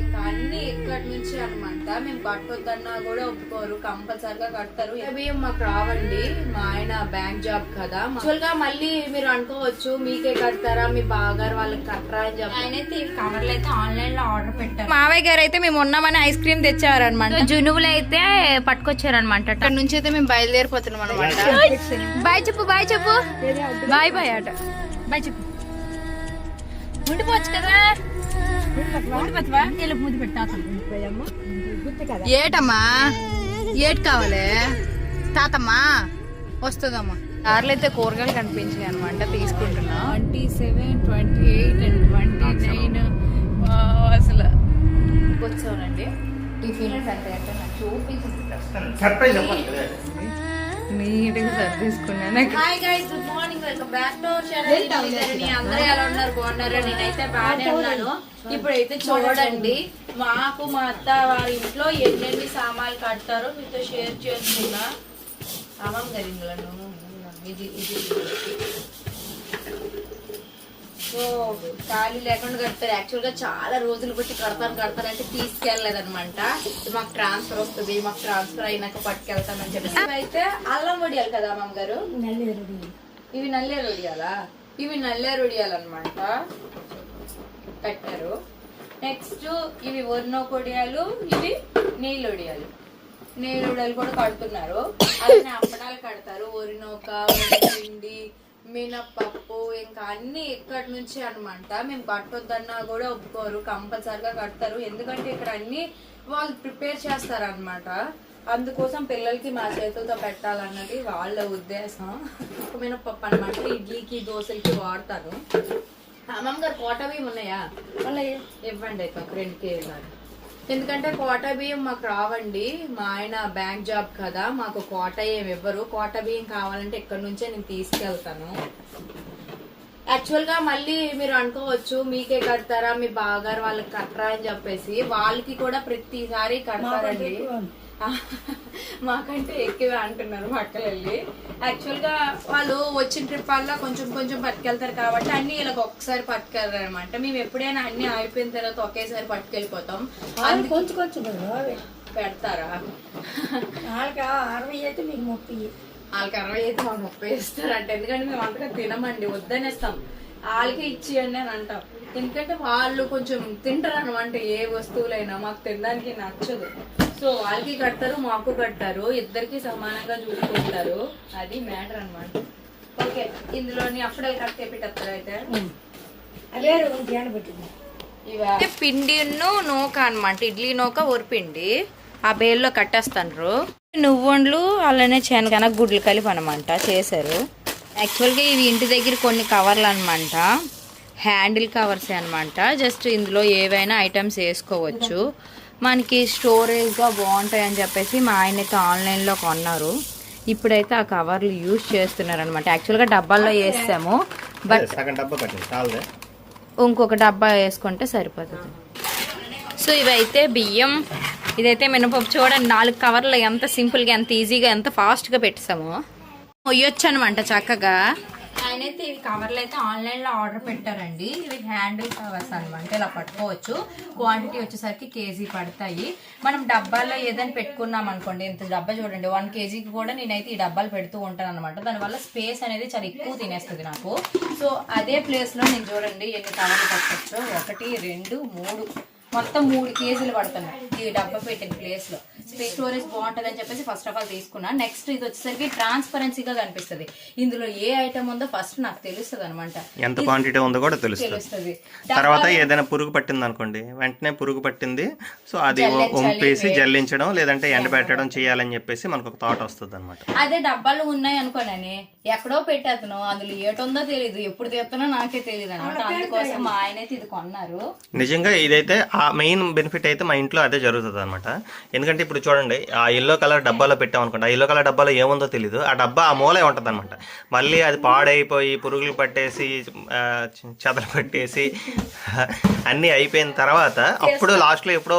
ఇంకా అన్ని ఇక్కడి నుంచి అనమాట? మేము కట్టొద్దన్నా కూడా ఒప్పుకోరు. కంపల్సరిగా కడతారు. బియ్యం మాకు రావండి. మా ఆయన బ్యాంక్ జాబ్ కదా. యాక్చువల్గా మళ్ళీ మీరు అనుకోవచ్చు మీకే కడతారా? మీ బాగారు వాళ్ళకి కట్టరా అని చెప్పి. ఆయన అయితే కవర్లు అయితే ఆన్లైన్లో ఆర్డర్ పెట్టారు. మావయ్య గారు అయితే మేము ఉన్నామని ఐస్ క్రీమ్ తెచ్చారనమాట జునువులు అయితే పట్టుకొచ్చారనమాట. అక్కడ నుంచి అయితే మేము బయలుదేరిపోతున్నాం అనమాట బాయ్ చెప్పు బాయ్ చెప్పు. బాయ్ బాయ్ అట బాయ్ చెప్పు. ఉండిపోవచ్చు కదా. ఏటమ్మా? ఏటి కావాలి? తాతమ్మా? వస్తుందమ్మా. కార్లు అయితే కూరగాయలు కనిపించాయి అనమాట తీసుకుంటున్నా. Twenty seven twenty eight and twenty nine. అసలు. వచ్చానండి. టిఫిన్ సర్ప్రైజ్ నీట్గా సర్దేసుకున్నాను. వెల్కమ్ బ్యాక్ టు అందరూ ఎలా ఉన్నారు? బాగున్నారు? నేనైతే బాగానే ఉన్నాను. ఇప్పుడైతే చూడండి మాకు మా అత్త వారి ఇంట్లో ఎన్నెన్ని సామాన్లు కడతారో మీతో షేర్ చేస్తున్నా సామాన్ ఇది ఇది. సో ఖాళీ లేకుండా కడతారు. యాక్చువల్గా చాలా రోజులు బట్టి కడతాను కడతానంటే తీసుకెళ్ళలేదన్నమాట. మాకు ట్రాన్స్ఫర్ వస్తుంది. మాకు ట్రాన్స్ఫర్ అయినాక పట్టుకెళ్తామని చెప్పి అయితే అల్లం వడియాలి కదా అమ్మమ్మ గారు? ఇవి నల్లేరు ఉడియాలా ఇవి నల్లేరు ఉడియాలన్నమాట అనమాట నెక్స్ట్ ఇవి వర్ణో కొడియాలు ఇవి నీళ్ళు ఉడియాలు నీళ్ళు కూడా కడుతున్నారు. అలానే అప్పడాలు కడతారు. ఒరినోక పిండి మినప్పప్పు ఇంకా అన్ని ఇక్కడి నుంచి అనమాట మేము కట్టొద్దన్నా కూడా ఒప్పుకోరు. కంపల్సరిగా కడతారు. ఎందుకంటే ఇక్కడ అన్ని వాళ్ళు ప్రిపేర్ చేస్తారు అనమాట అందుకోసం పిల్లలకి మా చేతులతో పెట్టాలన్నది వాళ్ళ ఉద్దేశం. మినప్పప్పు అనమాట ఇడ్లీకి దోశలకి వాడతాను అమ్మమ్మ గారు కోట బియ్యం ఉన్నాయా? మళ్ళీ ఇవ్వండి అయితే ఒక రెండు కేజీలు ఎందుకంటే కోట బియ్యం మాకు రావండి. మా ఆయన బ్యాంక్ జాబ్ కదా మాకు కోట ఏమి ఇవ్వరు. కోట బియ్యం కావాలంటే ఇక్కడ నుంచే నేను తీసుకెళ్తాను. యాక్చువల్గా మళ్ళీ మీరు అనుకోవచ్చు మీకే కడతారా మీ బాగారు వాళ్ళకి కట్టరా అని చెప్పేసి వాళ్ళకి కూడా ప్రతిసారి కడతారండి. మాకంటే ఎక్కువే అంటున్నారు పక్కలు వెళ్ళి. యాక్చువల్గా వాళ్ళు వచ్చిన ట్రిప్ వల్ల కొంచెం కొంచెం పట్టుకెళ్తారు కాబట్టి అన్ని ఇలా ఒక్కసారి పట్టుకెళ్తారు అనమాట మేము ఎప్పుడైనా అన్ని అయిపోయిన తర్వాత ఒకేసారి పట్టుకెళ్ళిపోతాం. అందుకే కొంచెం కొంచెం పెడతారా? వాళ్ళకి అరవై అయితే మీకు ముప్పై. వాళ్ళకి అరవై అయితే మాకు ముప్పై ఇస్తారంట. ఎందుకంటే మేము అంతగా తినమండి వద్దనేస్తాం. వాళ్ళకి ఇచ్చేయండి అని అంటాం. ఎందుకంటే వాళ్ళు కొంచెం తింటారు అనమాట ఏ వస్తువులైనా మాకు తినడానికి నచ్చదు. సో వాళ్ళకి కడతారు మాకు కడతారు ఇద్దరికి సమానంగా చూసుకుంటారు. అది మ్యాటర్ అన్నమాట. ఓకే ఇందులోని అప్పుడే కట్టే పెట్టేస్తారు అయితే? అదే పెట్టింది. ఇవా? పిండిను నూక అన్నమాట ఇడ్లీ నూక ఒరిపిండి ఆ బేల్లో కట్టేస్తాండ్రు. నువ్వుండ్లు అలానే శనగన గుడ్లు కలిపి అనమాట చేశారు. యాక్చువల్గా ఇవి ఇంటి దగ్గర కొన్ని కవర్లు అనమాట హ్యాండిల్ కవర్స్ అనమాట జస్ట్ ఇందులో ఏవైనా ఐటమ్స్ వేసుకోవచ్చు. మనకి స్టోరేజ్గా బాగుంటాయి అని చెప్పేసి మా ఆయన అయితే ఆన్లైన్లో కొన్నారు. ఇప్పుడైతే ఆ కవర్లు యూజ్ చేస్తున్నారు అనమాట యాక్చువల్గా డబ్బాల్లో వేస్తాము బట్ ఇంకొక డబ్బా వేసుకుంటే సరిపోతుంది. సో ఇవైతే బియ్యం ఇదైతే మినపప్పు. చూడండి నాలుగు కవర్లు ఎంత సింపుల్గా ఎంత ఈజీగా ఎంత ఫాస్ట్గా పెట్టేసాము మొయ్యొచ్చు అనమాట చక్కగా. ఆయన అయితే ఇవి కవర్లు అయితే ఆన్లైన్లో ఆర్డర్ పెట్టారండి. ఇవి హ్యాండిల్ కవర్స్ అనమాట ఇలా పట్టుకోవచ్చు. క్వాంటిటీ వచ్చేసరికి కేజీ పడతాయి. మనం డబ్బాలో ఏదైనా పెట్టుకున్నాం అనుకోండి ఇంత డబ్బా చూడండి వన్ కేజీకి కూడా నేనైతే ఈ డబ్బాలు పెడుతూ ఉంటాను అనమాట దానివల్ల స్పేస్ అనేది చాలా ఎక్కువ తినేస్తుంది నాకు. సో అదే ప్లేస్లో నేను చూడండి ఎన్ని కవర్లు పట్టచ్చు. ఒకటి రెండు మూడు. మొత్తం మూడు కేజీలు పడుతున్నాయి. ఈ డబ్బా పెట్టిన ప్లేస్లో. స్పేస్ స్టోరేజ్ బాగుంటది అని చెప్పేసి ఫస్ట్ ఆఫ్ ఆల్ తీసుకున్నా. నెక్స్ట్ ఇది వచ్చేసరికి ట్రాన్స్పరెన్సీగా కనిపిస్తుంది. ఇందులో ఏ ఐటమ్ ఉందో ఫస్ట్ నాకు తెలుస్తుంది అనమాట ఎంత క్వాంటిటీ ఉందో కూడా తెలుస్తుంది. తెలుస్తుంది. తర్వాత ఏదైనా పురుగు పట్టింది అనుకోండి వెంటనే పురుగు పట్టింది. సో అది వంపేసి జల్లించడం లేదంటే ఎండబెట్టడం చేయాలని చెప్పేసి మనకు ఒక థాట్ వస్తుంది అనమాట అదే డబ్బాలు ఉన్నాయి అనుకోనని ఎక్కడో పెట్టేతను. అందులో ఏటుందో తెలియదు ఎప్పుడు తీస్తానో నాకే తెలియదు అనమాట అందుకోసం మా ఆయన అయితే ఇది కొన్నారు. నిజంగా ఇదైతే ఆ మెయిన్ బెనిఫిట్ అయితే మా ఇంట్లో అదే జరుగుతుంది అనమాట ఎందుకంటే ఇప్పుడు చూడండి ఆ ఎల్లో కలర్ డబ్బాలో పెట్టాం అనుకోండి ఆ ఎల్లో కలర్ డబ్బాలో ఏముందో తెలియదు ఆ డబ్బా ఆ మూలే ఉంటుంది అనమాట మళ్ళీ అది పాడైపోయి పురుగులు పట్టేసి చెదలు పట్టేసి అన్నీ అయిపోయిన తర్వాత అప్పుడు లాస్ట్లో ఎప్పుడో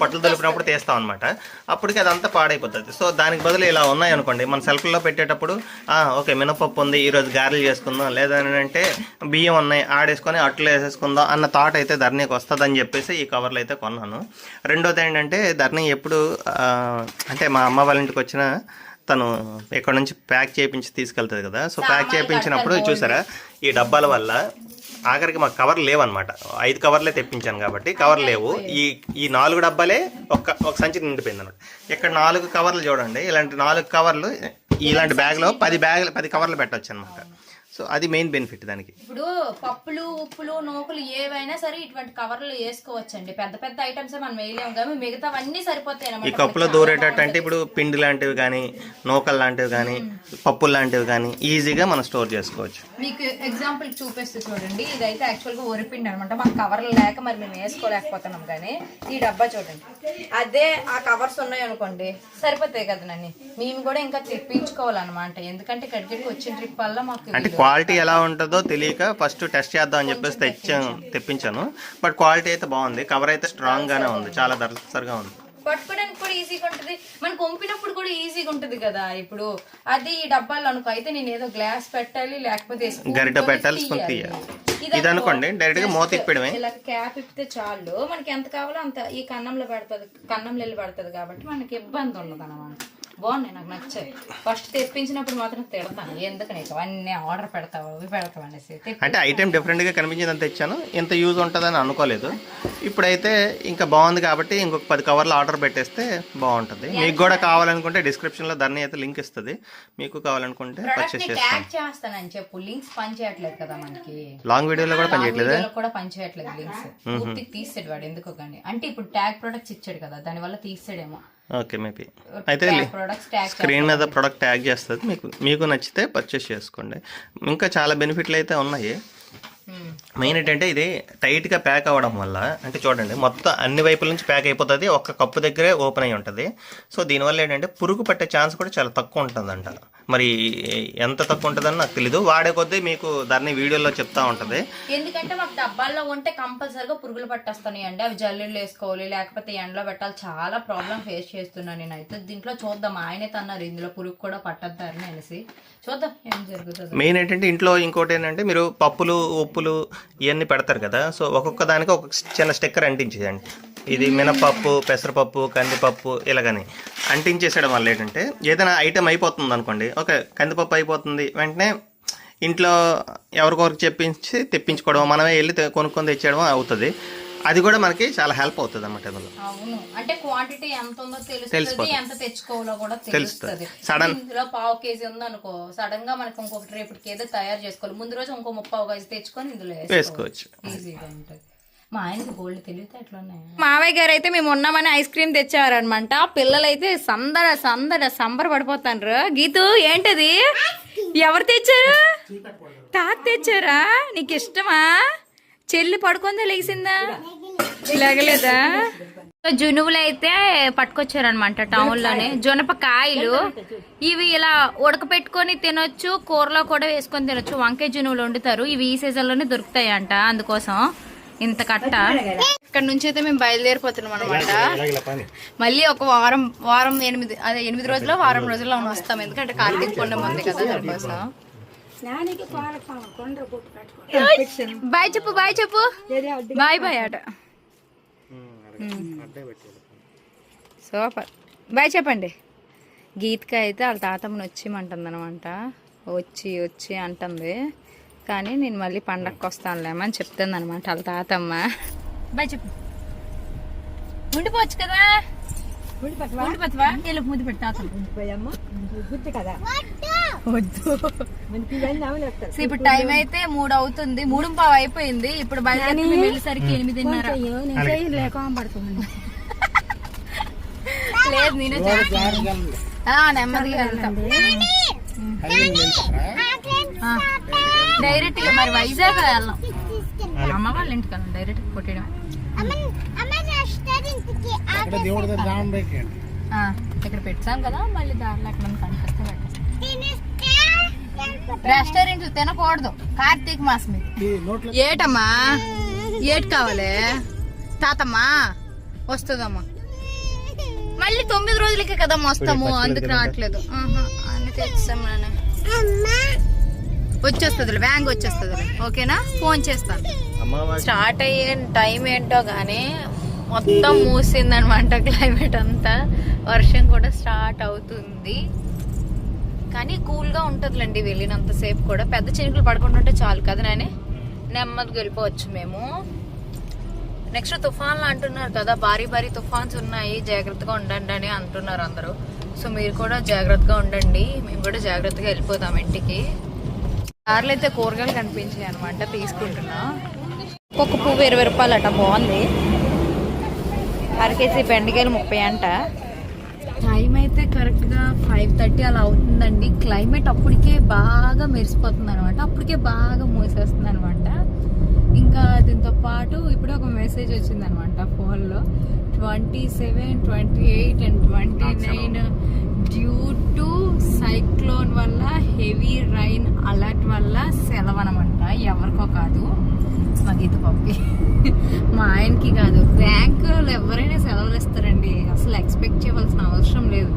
పట్టులు తొలిపినప్పుడు తీస్తాం అనమాట అప్పటికి అదంతా పాడైపోతుంది. సో దానికి బదులు ఇలా ఉన్నాయి అనుకోండి. మన సెల్ఫ్లో పెట్టేటప్పుడు "ఆ, ఓకే మినపప్పు ఉంది ఈరోజు గారెలు చేసుకుందాం లేదని అంటే బియ్యం ఉన్నాయి ఆడేసుకొని అట్లు వేసేసుకుందాం అన్న థాట్ అయితే ధరణికి వస్తుందని చెప్పేసి ఈ కవర్లు అయితే కొన్నాను. రెండోది ఏంటంటే ధరణి ఎప్పుడు అంటే మా అమ్మ వాళ్ళ ఇంటికి వచ్చిన తను ఇక్కడ నుంచి ప్యాక్ చేయించి తీసుకెళ్తుంది కదా. సో ప్యాక్ చేయించినప్పుడు చూసారా ఈ డబ్బాల వల్ల ఆఖరికి మాకు కవర్ లేవన్నమాట. ఐదు కవర్లే తెప్పించాను కాబట్టి కవర్ లేవు. ఈ ఈ నాలుగు డబ్బాలే ఒక ఒక సంచి నిండిపోయింది అనమాట ఇక్కడ నాలుగు కవర్లు చూడండి. ఇలాంటి నాలుగు కవర్లు ఇలాంటి బ్యాగ్లో పది బ్యాగ్ పది కవర్లు పెట్టొచ్చు అనమాట సో అది మెయిన్ బెనిఫిట్ దానికి. ఇప్పుడు పప్పులు ఉప్పులు నూకులు ఏవైనా సరే ఇటువంటి కవర్లు వేసుకోవచ్చండి. పెద్ద పెద్ద ఐటమ్స్ మనం వేయలేము కానీ మిగతావన్నీ సరిపోతాయి ఈ కప్పులో దూరేటట్టు అంటే ఇప్పుడు పిండి లాంటివి కానీ నూకలు లాంటివి కానీ పప్పులు లాంటివి కానీ ఈజీగా మనం స్టోర్ చేసుకోవచ్చు. మీకు ఎగ్జాంపుల్ చూపిస్తూ చూడండి. ఇదైతే యాక్చువల్గా ఒరిపిండి అనమాట మాకు కవర్లు లేక మరి మేము వేసుకోలేకపోతున్నాం కానీ ఈ డబ్బా చూడండి. అదే ఆ కవర్స్ ఉన్నాయి అనుకోండి సరిపోతాయి కదా నన్ను. మేము కూడా ఇంకా తెప్పించుకోవాలన్నమాట. ఎందుకంటే ఇక్కడికి వచ్చిన ట్రిప్ వల్ల మాకు క్వాలిటీ ఎలా ఉంటుందో తెలియక ఫస్ట్ టెస్ట్ చేద్దాం అని చెప్పేసి తెచ్చాను తెప్పించాను. బట్ క్వాలిటీ అయితే బాగుంది. కవర్ అయితే స్ట్రాంగ్ గానే ఉంది. చాలా దరసరిగా ఉంది. పట్టుకోవడానికి కూడా ఈజీగా ఉంటుంది. మనకు వంపినప్పుడు కూడా ఈజీగా ఉంటుంది కదా. ఇప్పుడు అది ఈ డబ్బాలు అనుకో అయితే నేను ఏదో గ్లాస్ పెట్టాలి లేకపోతే గరిట పెట్టాలి, తీయాలి. తీయాలి. ఇది అనుకోండి డైరెక్ట్గా మూత తిప్పడమే ఇలా క్యాప్ ఇప్పితే చాలు. మనకి ఎంత కావాలో అంత ఈ కన్నంలో పెడుతుంది కన్నంలో వెళ్ళి పెడుతుంది కాబట్టి మనకి ఇబ్బంది ఉండదు అనమాట బాగున్నాయి నాకు నచ్చాయి. ఫస్ట్ తెప్పించినప్పుడు మాత్రం తిడతాను. ఎందుకు నీకు? అన్నీ ఆర్డర్ పెడతావు అవి పెడతావు అనేసి అంటే ఐటెం డిఫరెంట్గా కనిపించిందని తెచ్చాను ఇంత యూజ్ ఉంటుందని అనుకోలేదు. ఇప్పుడైతే ఇంకా బాగుంది కాబట్టి ఇంకొక పది కవర్లు ఆర్డర్ పెట్టేస్తే బాగుంటుంది. మీకు కూడా కావాలనుకుంటే డిస్క్రిప్షన్లో ధరని అయితే లింక్ ఇస్తుంది. మీకు కావాలనుకుంటే పర్చేస్ చేస్తాను చేస్తానని చెప్పు. లింక్స్ పని చేయట్లేదు కదా మనకి. లాంగ్ వీడియోలో కూడా పనిచేయట్లేదా కూడా పనిచేయట్లేదు లింక్స్ తీసాడు వాడు ఎందుకో కానీ అంటే ఇప్పుడు ట్యాగ్ ప్రొడక్ట్స్ ఇచ్చాడు కదా దాని వల్ల తీసాడేమో. Okay maybe. అయితే స్క్రీన్ మీద ప్రొడక్ట్ ట్యాగ్ చేస్తుంది. మీకు మీకు నచ్చితే పర్చేస్ చేసుకోండి. ఇంకా చాలా బెనిఫిట్లు అయితే ఉన్నాయి. మెయిన్ ఏంటంటే ఇది టైట్గా ప్యాక్ అవ్వడం వల్ల అంటే చూడండి మొత్తం అన్ని వైపుల నుంచి ప్యాక్ అయిపోతుంది. ఒక్క కప్పు దగ్గరే ఓపెన్ అయి ఉంటుంది. సో దీనివల్ల ఏంటంటే పురుగు పట్టే ఛాన్స్ కూడా చాలా తక్కువ ఉంటుందంట. మరి ఎంత తక్కువ ఉంటుందని నాకు తెలీదు. వాడే కొద్దీ మీకు దాన్ని వీడియోలో చెప్తా ఉంటుంది. ఎందుకంటే మాకు డబ్బాల్లో ఉంటే కంపల్సరిగా పురుగులు పట్టేస్తున్నాయి అండి అవి జల్లులు వేసుకోవాలి లేకపోతే ఎండలో పెట్టాలి. చాలా ప్రాబ్లం ఫేస్ చేస్తున్నాను నేను అయితే దీంట్లో చూద్దాం. ఆయనే తన్నారు. ఇందులో పురుగు కూడా పట్టద్దారని అనేసి. చూద్దాం ఏం జరుగుతుంది. మెయిన్ ఏంటంటే ఇంట్లో ఇంకోటి ఏంటంటే మీరు పప్పులు ఉప్పులు ఇవన్నీ పెడతారు కదా. సో ఒక్కొక్క దానికి ఒక చిన్న స్టిక్కర్ అంటించేయండి. ఇది మినపప్పు పెసరపప్పు కందిపప్పు ఇలాగని. అంటించేసేయడం వల్ల ఏంటంటే ఏదైనా ఐటెం అయిపోతుంది అనుకోండి ఓకే కందిపప్పు అయిపోతుంది వెంటనే ఇంట్లో ఎవరికొరికి చెప్పించి తెప్పించుకోవడం మనమే వెళ్ళి కొనుక్కొని తెచ్చేయడం అవుతుంది. అది కూడా మనకి చాలా హెల్ప్ అవుతుంది అన్నమాట ఇందులో. అవును. అంటే క్వాంటిటీ ఎంత ఉందో తెలుస్తుంది. ఎంత తెచ్చుకోవాలో కూడా తెలుస్తుంది. Sudden- ఇందులో పావు కేజీ ఉందనుకో సడన్గా మనకి ఇంకొకటి రేపటికి ఏదో తయారు చేసుకోవాలి. ముందు రోజు ఇంకో ముప్పావు కేజీ తెచ్చుకొని ఇందులో వేసుకోవచ్చు. ఈజీగా ఉంటుంది. మా ఆయనకి గోల్డ్ తెలివితే ఎట్లా ఉన్నాయి మావయ్య గారు అయితే మేము ఉన్నామని ఐస్ క్రీమ్ తెచ్చారనమాట. పిల్లలైతే సందడ సందడ సంబర పడిపోతాండ్రు గీతు ఏంటది? ఎవరు తెచ్చారు? తాత తెచ్చారా? నీకు ఇష్టమా? చెల్లి పడుకుందా లేచిందా? లేగలేదా? జునువులు అయితే పట్టుకొచ్చారనమాట టౌన్లోనే జొనప కాయలు. ఇవి ఇలా ఉడకపెట్టుకొని తినొచ్చు కూరలో కూడా వేసుకొని తినొచ్చు. వంకాయ జునువులు వండుతారు. ఇవి ఈ సీజన్లోనే దొరుకుతాయి అంట అందుకోసం. ఇంత కట్ట. ఇక్కడ నుంచి అయితే మేము బయలుదేరిపోతున్నాం అనమాట మళ్ళీ ఒక వారం వారం ఎనిమిది అదే ఎనిమిది రోజులు వారం రోజుల్లో వస్తాం. ఎందుకంటే కార్తీక పూర్ణం ఉంది కదా దానికోసం బాయ్ చెప్పు బాయ్ చెప్పు. బాయ్ బాయ్ ఆట. సూపర్. బాయ్ చెప్పండి. గీత్క అయితే వాళ్ళ తాతమ్మని వచ్చేయమంటుంది అనమాట వచ్చి వచ్చి అంటుంది. కానీ నేను మళ్ళీ పండగకి వస్తానులేమని చెప్తుంది అనమాట వాళ్ళ తాతమ్మ. బాయ్ చెప్పు. ఉండిపోవచ్చు కదా? ఉండిపోతావా? పెట్టి గుర్తు వద్దు. ఇప్పుడు టైం అయితే మూడు అవుతుంది. మూడు పావు అయిపోయింది. ఇప్పుడు మేము వెళ్ళేసరికి ఎనిమిదిన్నర. లేదు నేనే నెమ్మదిగా వెళ్తాం. ఆ, డైరెక్ట్గా మరి వైజాగ్ వెళ్దాం అమ్మ వాళ్ళ ఇంటికి వెళ్ళాం డైరెక్ట్ కొట్టడం ఆ, ఇక్కడ పెట్టాం కదా మళ్ళీ దారిలో ఎక్కడ కనిపిస్తే రెస్టారెంట్లు తినకూడదు కార్తీక మాసం ఏటమ్మా? ఏటి కావాలి? తాతమ్మా వస్తుందమ్మా. మళ్ళీ తొమ్మిది రోజులకే కదమ్మా వస్తాము అందుకు రావట్లేదు. ఆహా, అన్ని తెచ్చాం నాన్న వచ్చేస్తుంది వ్యాంగ్ వచ్చేస్తుంది ఓకేనా? ఫోన్ చేస్తాను స్టార్ట్ అయ్యే టైం ఏంటో కానీ మొత్తం మూసిందనమాట క్లైమేట్ అంతా. వర్షం కూడా స్టార్ట్ అవుతుంది. కానీ కూల్గా ఉంటుందిలేండి వెళ్ళినంతసేపు కూడా. పెద్ద చినుకులు పడకుండా ఉంటే చాలు కదా నాని నెమ్మదిగా వెళ్ళిపోవచ్చు మేము. నెక్స్ట్ తుఫాన్లు అంటున్నారు కదా భారీ భారీ తుఫాన్స్ ఉన్నాయి జాగ్రత్తగా ఉండండి అని అంటున్నారు అందరూ. సో మీరు కూడా జాగ్రత్తగా ఉండండి. మేము కూడా జాగ్రత్తగా వెళ్ళిపోతాం ఇంటికి. కార్లు అయితే కూరగాయలు కనిపించాయి అనమాట తీసుకుంటున్నా. ఒక్కొక్క పువ్వు ఇరవై రూపాయలు అట బాగుంది. అర కేజీ బెండకాయలు ముప్పై అంట. టైం అయితే కరెక్ట్గా ఫైవ్ థర్టీ అలా అవుతుందండి. క్లైమేట్ అప్పటికే బాగా మెరిసిపోతుంది అనమాట అప్పటికే బాగా మూసేస్తుంది అనమాట ఇంకా దీంతో పాటు ఇప్పుడు ఒక మెసేజ్ వచ్చింది అనమాట ఫోన్లో twenty seven twenty eight and twenty nine due to cyclone వల్ల హెవీ రైన్ అలర్ట్ వల్ల సెలవు అనమాట ఎవరికో కాదు. మా గీత పప్పి మా ఆయనకి కాదు. బ్యాంకులో ఎవరైనా సెలవులు ఇస్తారండి అసలు ఎక్స్పెక్ట్ చేయవలసిన అవసరం లేదు.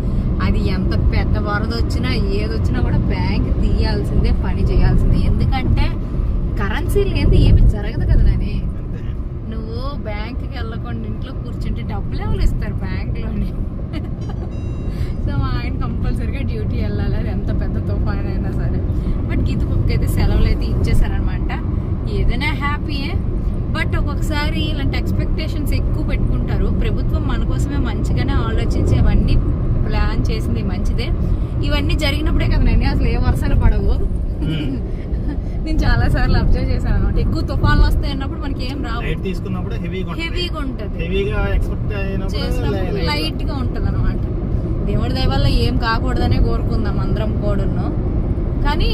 అది ఎంత పెద్ద వరద వచ్చినా ఏది వచ్చినా కూడా బ్యాంక్ తీయాల్సిందే పని చేయాల్సిందే. ఎందుకంటే కరెన్సీ లేదు ఏమి జరగదు కదా నాని. నువ్వు బ్యాంక్కి వెళ్ళకుండా ఇంట్లో కూర్చుంటే డబ్బులు ఎవరు ఇస్తారు బ్యాంక్లోని సో మా ఆయన కంపల్సరీగా డ్యూటీ వెళ్ళాలి. అది ఎంత పెద్ద తుఫాన్ అయినా సరే. బట్ గీత పప్పుకి అయితే సెలవులు అయితే ఇచ్చేసారనమాట ఏదైనా హ్యాపీయే బట్ ఒక్కొక్కసారి ఇలాంటి ఎక్స్పెక్టేషన్స్ ఎక్కువ పెట్టుకుంటారు. ప్రభుత్వం మన కోసమే మంచిగానే ఆలోచించి అవన్నీ ప్లాన్ చేసింది మంచిదే. ఇవన్నీ జరిగినప్పుడే కదా నేను అసలు ఏ వర్షాలు పడవు. నేను చాలా సార్లు అబ్జర్వ్ చేశాను అనమాట ఎక్కువ తుఫాన్లు వస్తాయి అన్నప్పుడు మనకి ఏం రావు. తీసుకున్నప్పుడు హెవీగా ఉంటుంది. హెవీగా ఉంటుంది. హెవీగా ఎక్స్పెక్ట్ అయినప్పుడు చేసినప్పుడు లైట్గా ఉంటది అనమాట దేవుడి దయ వల్ల ఏం కాకూడదనే కోరుకుందాం అందరం కూడాను. కానీ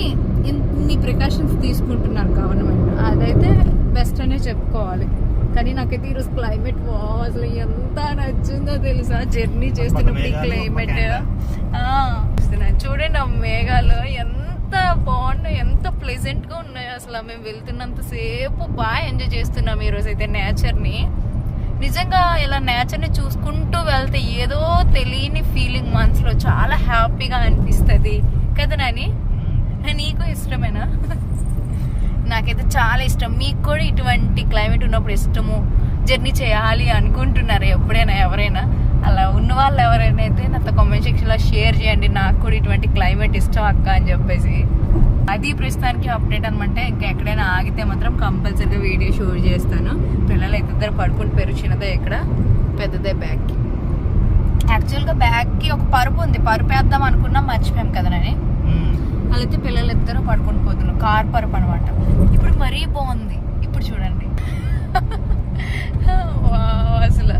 ఇన్ని ప్రికాషన్స్ తీసుకుంటున్నారు గవర్నమెంట్ అదైతే బెస్ట్ అనే చెప్పుకోవాలి. కానీ నాకైతే ఈరోజు క్లైమేట్ అసలు ఎంత నచ్చిందో తెలుసా? జర్నీ చేస్తున్నప్పుడు ఈ క్లైమేట్. చూడండి ఆ మేఘాలు ఎంత బాగున్నాయి ఎంత ప్లెజెంట్గా ఉన్నాయి అసలు. మేము వెళ్తున్నంత సేపు బాగా ఎంజాయ్ చేస్తున్నాం ఈ రోజు అయితే నేచర్ని. నిజంగా ఇలా నేచర్ని చూసుకుంటూ వెళ్తే ఏదో తెలియని ఫీలింగ్ మనసులో చాలా హ్యాపీగా అనిపిస్తది. కదా నాని? నీకు ఇష్టమేనా? నాకైతే చాలా ఇష్టం. మీకు కూడా ఇటువంటి క్లైమేట్ ఉన్నప్పుడు ఇష్టము. జర్నీ చేయాలి అనుకుంటున్నారు ఎప్పుడైనా ఎవరైనా. అలా ఉన్న వాళ్ళు ఎవరైనా అయితే నాతో కామెంట్ సెక్షన్లో షేర్ చేయండి. నాకు కూడా ఇటువంటి క్లైమేట్ ఇష్టం అక్క అని చెప్పేసి. అది ప్రస్తుతానికి అప్డేట్ అనమాట ఇంకా ఎక్కడైనా ఆగితే మాత్రం కంపల్సరీగా వీడియో షూట్ చేస్తాను. పిల్లలు ఇద్దరు పడుకుని పేరు చిన్నదే ఇక్కడ పెద్దదే బ్యాగ్కి యాక్చువల్గా బ్యాగ్కి ఒక పరుపు ఉంది. పరుపు వేద్దాం అనుకున్నాం మర్చిపోయాం కదా నేను. అలా అయితే పిల్లలు ఇద్దరు పడుకొని పోతున్నారు. కార్ పరుపు అనమాట ఇప్పుడు మరీ బాగుంది. ఇప్పుడు చూడండి. వావ్, అసలు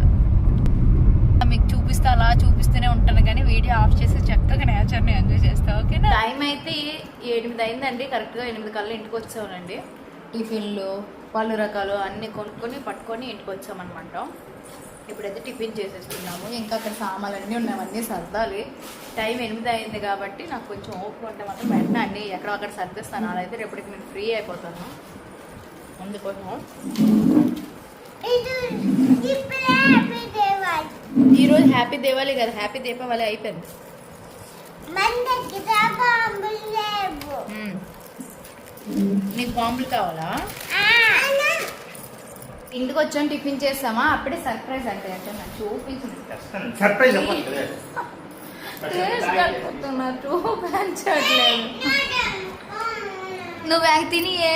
మీకు చూపిస్తా అలా చూపిస్తూనే ఉంటాను కానీ వీడియో ఆఫ్ చేసి చక్కగా నేచర్ని ఎంజాయ్ చేస్తా ఓకేనా టైం అయితే ఎనిమిది అయిందండి. కరెక్ట్గా ఎనిమిది కల్లా ఇంటికి వచ్చామండి. టిఫిన్లు పళ్ళు రకాలు అన్నీ కొనుక్కొని పట్టుకొని ఇంటికి వచ్చామన్నమాట. ఇప్పుడైతే టిఫిన్ చేసేస్తున్నాము ఇంకా అక్కడ సామాన్లు అన్నీ ఉన్నాయి అన్నీ సర్దాలి. టైం ఎనిమిది అయింది కాబట్టి నాకు కొంచెం ఓపిక ఉంటే మాత్రం వెంటనే అన్ని ఎక్కడో అక్కడ సర్దిస్తాను. అలా అయితే రేపటికి నేను ఫ్రీ అయిపోతాను. అందుకోసం ఈరోజు హ్యాపీ దీపావళి కదా. హ్యాపీ దీపావళి అయిపోయింది. నీకు బాంబులు కావాలా? ఇంటికి వచ్చాను టిఫిన్ చేస్తామా? అప్పుడే సర్ప్రైజ్ అంటే అంటే నాకు చూపించింది సర్ప్రైజ్ టేస్ట్ కలుపుతున్నా చూపించట్లేదు నువ్వు తినియే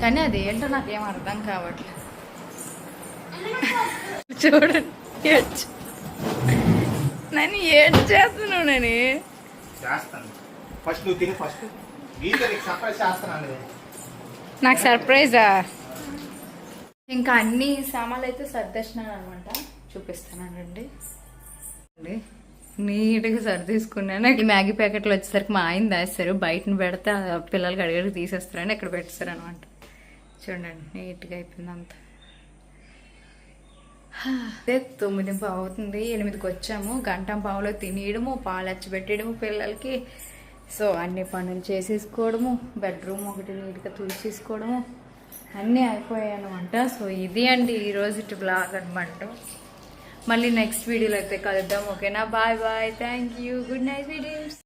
కానీ అదేంటో నాకేం అర్థం కావట్లేదు. చూడండి నన్ను ఏం చేస్తున్నావు నేను? చేస్తాను. ఫస్ట్ నువ్వు తిని ఫస్ట్. గీత నీకు సర్ప్రైజ్ నాకు సర్ప్రైజా ఇంకా అన్ని సామాన్లు అయితే సర్దేసినాను అనమాట చూపిస్తానండి నీట్గా సర్దేసుకున్నాను ఈ మ్యాగీ ప్యాకెట్లు వచ్చేసరికి మా ఆయన దాస్తారు బయటను పెడితే ఆ పిల్లలకి అడిగి తీసేస్తారని ఇక్కడ పెట్టేస్తారు అనమాట చూడండి నీట్గా అయిపోయింది అంతా తొమ్మిది పావు అవుతుంది ఎనిమిదికి వచ్చాము. గంటం పావులో తినేయడము పాలు పెట్టడము పిల్లలకి. సో అన్ని పనులు చేసేసుకోవడము బెడ్రూమ్ ఒకటి నీట్గా తుడిచేసుకోవడము అన్నీ అయిపోయాయనమాట సో ఇది అండి ఈరోజు బ్లాగ్ అనమాట మళ్ళీ నెక్స్ట్ వీడియోలో అయితే కలుద్దాం ఓకేనా? Bye bye. Thank you. Good night videos.